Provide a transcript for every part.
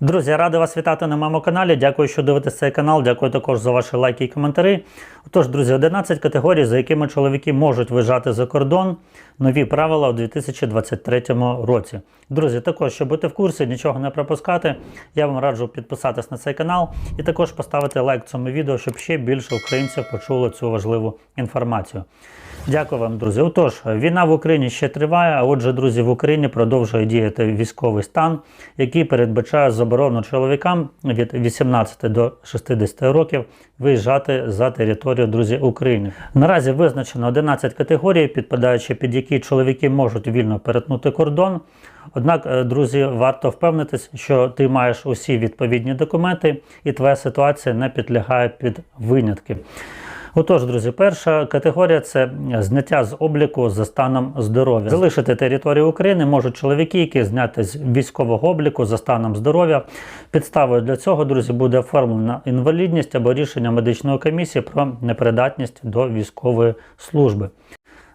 Друзі, радий вас вітати на моєму каналі. Дякую, що дивитесь цей канал. Дякую також за ваші лайки і коментарі. Отож, друзі, 11 категорій, за якими чоловіки можуть виїжджати за кордон. Нові правила у 2023 році. Друзі, також, щоб бути в курсі, нічого не пропускати, я вам раджу підписатись на цей канал і також поставити лайк цьому відео, щоб ще більше українців почуло цю важливу інформацію. Дякую вам, друзі. Отож, війна в Україні ще триває. А отже, друзі, в Україні продовжує діяти військовий стан, який передбачає заборону чоловікам від 18 до 60 років виїжджати за територію друзі України. Наразі визначено 11 категорій, підпадаючи під які чоловіки можуть вільно перетнути кордон. Однак, е, друзі, варто впевнитись, що ти маєш усі відповідні документи, і твоя ситуація не підлягає під винятки. Отож, друзі, перша категорія це зняття з обліку за станом здоров'я. Залишити територію України можуть чоловіки, які зняти з військового обліку за станом здоров'я. Підставою для цього, друзі, буде оформлена інвалідність або рішення медичної комісії про непридатність до військової служби.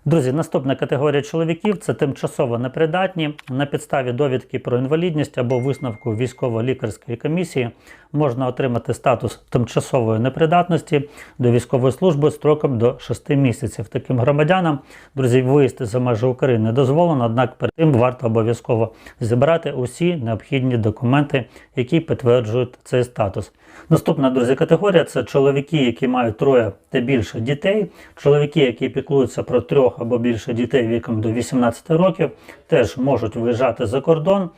Друзі, наступна категорія чоловіків це тимчасово непридатні. На підставі довідки про інвалідність або висновку військово-лікарської комісії можна отримати статус тимчасової непридатності до військової служби строком до 6 місяців. Таким громадянам, друзі, виїзд за межі України дозволено, однак перед тим варто обов'язково зібрати усі необхідні документи, які підтверджують цей статус. Наступна друзі категорія це чоловіки, які мають троє та більше дітей, чоловіки, які піклуються про трьох або більше дітей віком до 18 років, теж можуть виїжджати за кордон.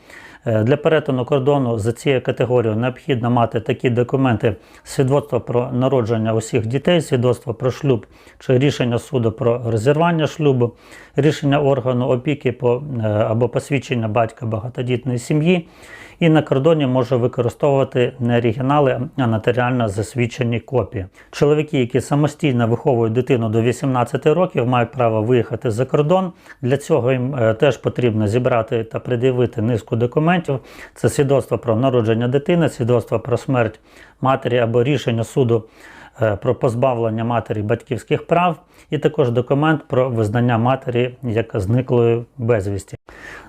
Е, Для перетину кордону за цією категорією необхідно мати такі документи: свідоцтво про народження усіх дітей, свідоцтво про шлюб чи рішення суду про розірвання шлюбу, рішення органу опіки е, або посвідчення батька багатодітної сім'ї. І на кордоні може використовувати не оригінали, а нотаріально засвідчені копії. Чоловіки, які самостійно виховують дитину до 18 років, мають право виїхати за кордон. Для цього їм е, теж потрібно зібрати та пред'явити низку документів. Це свідоцтво про народження дитини, свідоцтво про смерть матері або рішення суду про позбавлення матері батьківських прав, і також документ про визнання матері як зниклої безвісті.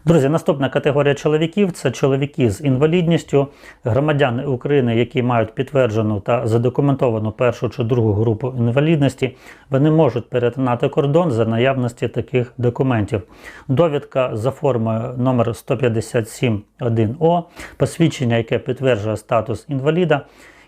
Друзі, наступна категорія чоловіків це чоловіки з інвалідністю, громадяни України, які мають підтверджену та задокументовану першу чи другу групу інвалідності, вони можуть перетинати кордон за наявності таких документів. Довідка за формою номер 157.1О, посвідчення, яке підтверджує статус інваліда,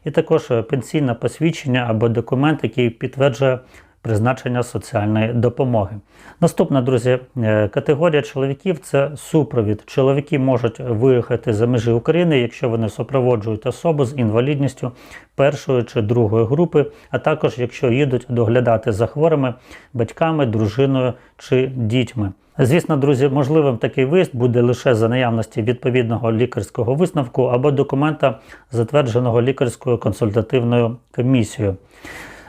і також пенсійне посвідчення або документ, який підтверджує призначення соціальної допомоги. Наступна, друзі, е, категорія чоловіків це супровід. Чоловіки можуть виїхати за межі України, якщо вони супроводжують особу з інвалідністю першої чи другої групи, а також якщо їдуть доглядати за хворими батьками, дружиною чи дітьми. Звісно, друзі, можливим такий виїзд буде лише за наявності відповідного лікарського висновку або документа, затвердженого лікарською консультативною комісією.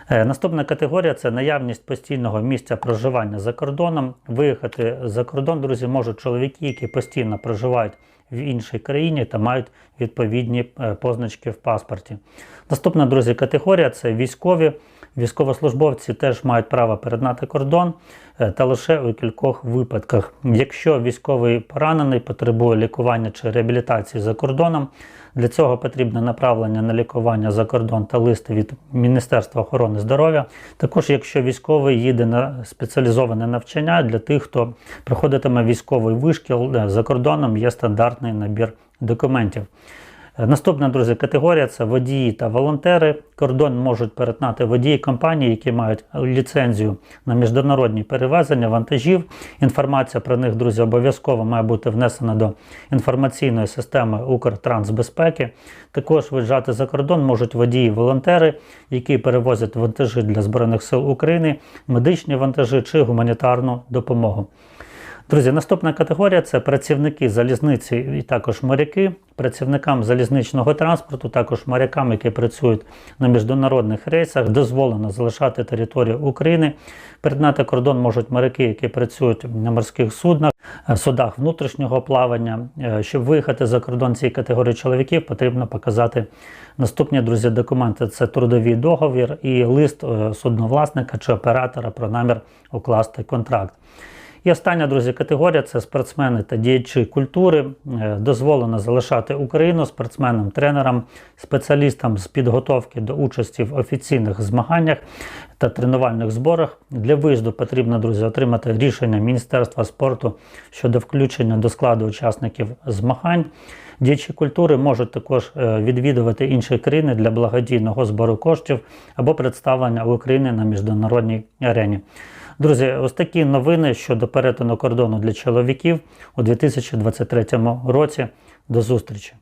Е, Наступна категорія це наявність постійного місця проживання за кордоном. Виїхати за кордон, друзі, можуть чоловіки, які постійно проживають в іншій країні та мають відповідні е, позначки в паспорті. Наступна, друзі, категорія це військові. Військовослужбовці теж мають право перетнати кордон е, та лише у кількох випадках. Якщо військовий поранений потребує лікування чи реабілітації за кордоном, для цього потрібне направлення на лікування за кордон та лист від Міністерства охорони здоров'я. Також, якщо військовий їде на спеціалізоване навчання для тих, хто проходитиме військовий вишкіл е, за кордоном, є стандартний набір документів. Наступна, друзі, категорія це водії та волонтери. Кордон можуть перетнати водії компанії, які мають ліцензію на міжнародні перевезення вантажів. Інформація про них, друзі, обов'язково має бути внесена до інформаційної системи Укртрансбезпеки. Також виїжджати за кордон можуть водії-волонтери, які перевозять вантажі для Збройних сил України, медичні вантажі чи гуманітарну допомогу. Друзі, наступна категорія це працівники залізниці і також моряки. Працівникам залізничного транспорту, також морякам, які працюють на міжнародних рейсах, дозволено залишати територію України. Перетнати кордон можуть моряки, які працюють на морських суднах, е, судах внутрішнього плавання. Е, Щоб виїхати за кордон цієї категорії чоловіків, потрібно показати наступні друзі документи: це трудовий договір і лист е, судновласника чи оператора про намір укласти контракт. І остання, друзі, категорія це спортсмени та діячі культури. Е, Дозволено залишати Україну спортсменам, тренерам, спеціалістам з підготовки до участі в офіційних змаганнях та тренувальних зборах. Для виїзду потрібно, друзі, отримати рішення Міністерства спорту щодо включення до складу учасників змагань. Діячі культури можуть також е, відвідувати інші країни для благодійного збору коштів або представлення України на міжнародній арені. Друзі, ось такі новини щодо перетину кордону для чоловіків у 2023 році. До зустрічі!